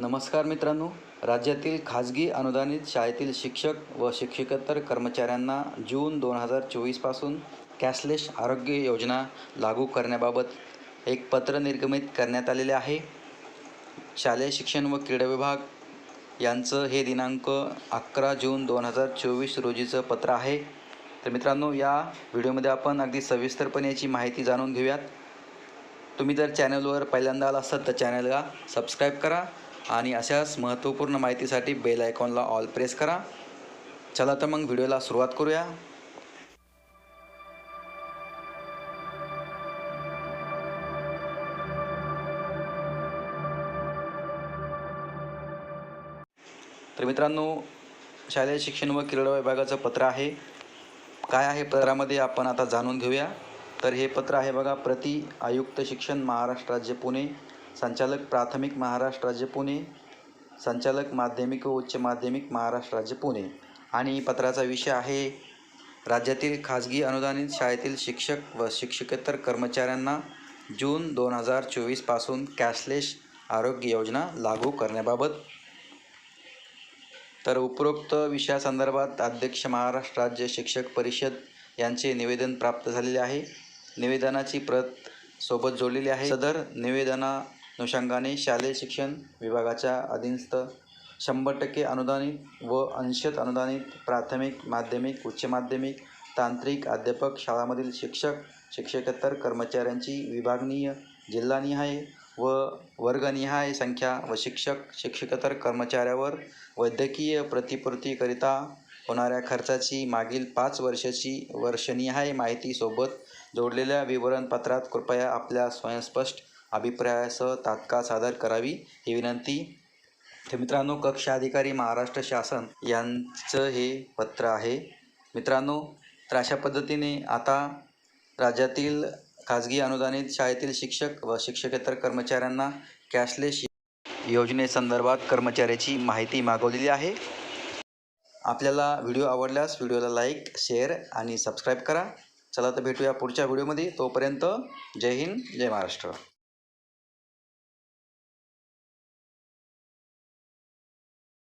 नमस्कार मित्रांनो. राज्यातील खाजगी अनुदानित शाळेतील शिक्षक व शिक्षकेतर कर्मचाऱ्यांना जून दोन हजार चोवीसपासून कॅशलेस आरोग्य योजना लागू करण्याबाबत एक पत्र निर्गमित करण्यात आलेले आहे. शालेय शिक्षण व क्रीडा विभाग यांचं हे दिनांक अकरा जून दोन हजार चोवीस रोजीचं पत्र आहे. तर मित्रांनो या व्हिडिओमध्ये आपण अगदी सविस्तरपणे याची माहिती जाणून घेऊयात. तुम्ही जर चॅनलवर पहिल्यांदा आला असाल तर चॅनलला सबस्क्राईब करा आणि अशाच महत्त्वपूर्ण माहितीसाठी बेल आयकॉनला ऑल प्रेस करा. चला तर मग व्हिडिओला सुरुवात करूया. तर मित्रांनो शालेय शिक्षण व क्रीडा विभागाचं पत्र आहे. काय आहे पत्रामध्ये आपण आता जाणून घेऊया. तर हे पत्र आहे बघा प्रति आयुक्त शिक्षण महाराष्ट्र राज्य पुणे. संचालक प्राथमिक महाराष्ट्र राज्य पुणे संचालक माध्यमिक व उच्च माध्यमिक महाराष्ट्र राज्य पुणे. आणि पत्राचा विषय आहे राज्यातील खाजगी अनुदानित शाळेतील शिक्षक व शिक्षकेतर कर्मचाऱ्यांना जून दोन हजार चोवीसपासून कॅशलेस आरोग्य योजना लागू करण्याबाबत. तर उपरोक्त विषयासंदर्भात अध्यक्ष महाराष्ट्र राज्य शिक्षक परिषद यांचे निवेदन प्राप्त झालेले आहे. निवेदनाची प्रत सोबत जोडलेली आहे. सदर निवेदना अनुषंगाने शालेय शिक्षण विभागाच्या अधीनस्थ शंभर टक्के अनुदानित व अंशत अनुदानित प्राथमिक माध्यमिक उच्च माध्यमिक तांत्रिक अध्यापक शाळांमधील शिक्षक शिक्षकेतर कर्मचाऱ्यांची विभागनीय जिल्हानिहाय व वर्गनिहाय संख्या व शिक्षक शिक्षकेतर कर्मचाऱ्यावर वैद्यकीय प्रतिपूर्तीकरिता होणाऱ्या खर्चाची मागील पाच वर्षाची वर्षनिहाय माहितीसोबत जोडलेल्या विवरणपत्रात कृपया आपल्या स्वयंस्पष्ट अभिप्रायासह तात्काळ सादर करावी ही विनंती. तर मित्रांनो कक्षा अधिकारी महाराष्ट्र शासन यांचं हे पत्र आहे. मित्रांनो तर अशा पद्धतीने आता राज्यातील खाजगी अनुदानित शाळेतील शिक्षक व शिक्षकेतर कर्मचाऱ्यांना कॅशलेस योजनेसंदर्भात कर्मचाऱ्याची माहिती मागवलेली आहे. आपल्याला व्हिडिओ आवडल्यास व्हिडिओला लाईक शेअर आणि सबस्क्राईब करा. चला तर भेटूया पुढच्या व्हिडिओमध्ये. तोपर्यंत जय हिंद जय महाराष्ट्र.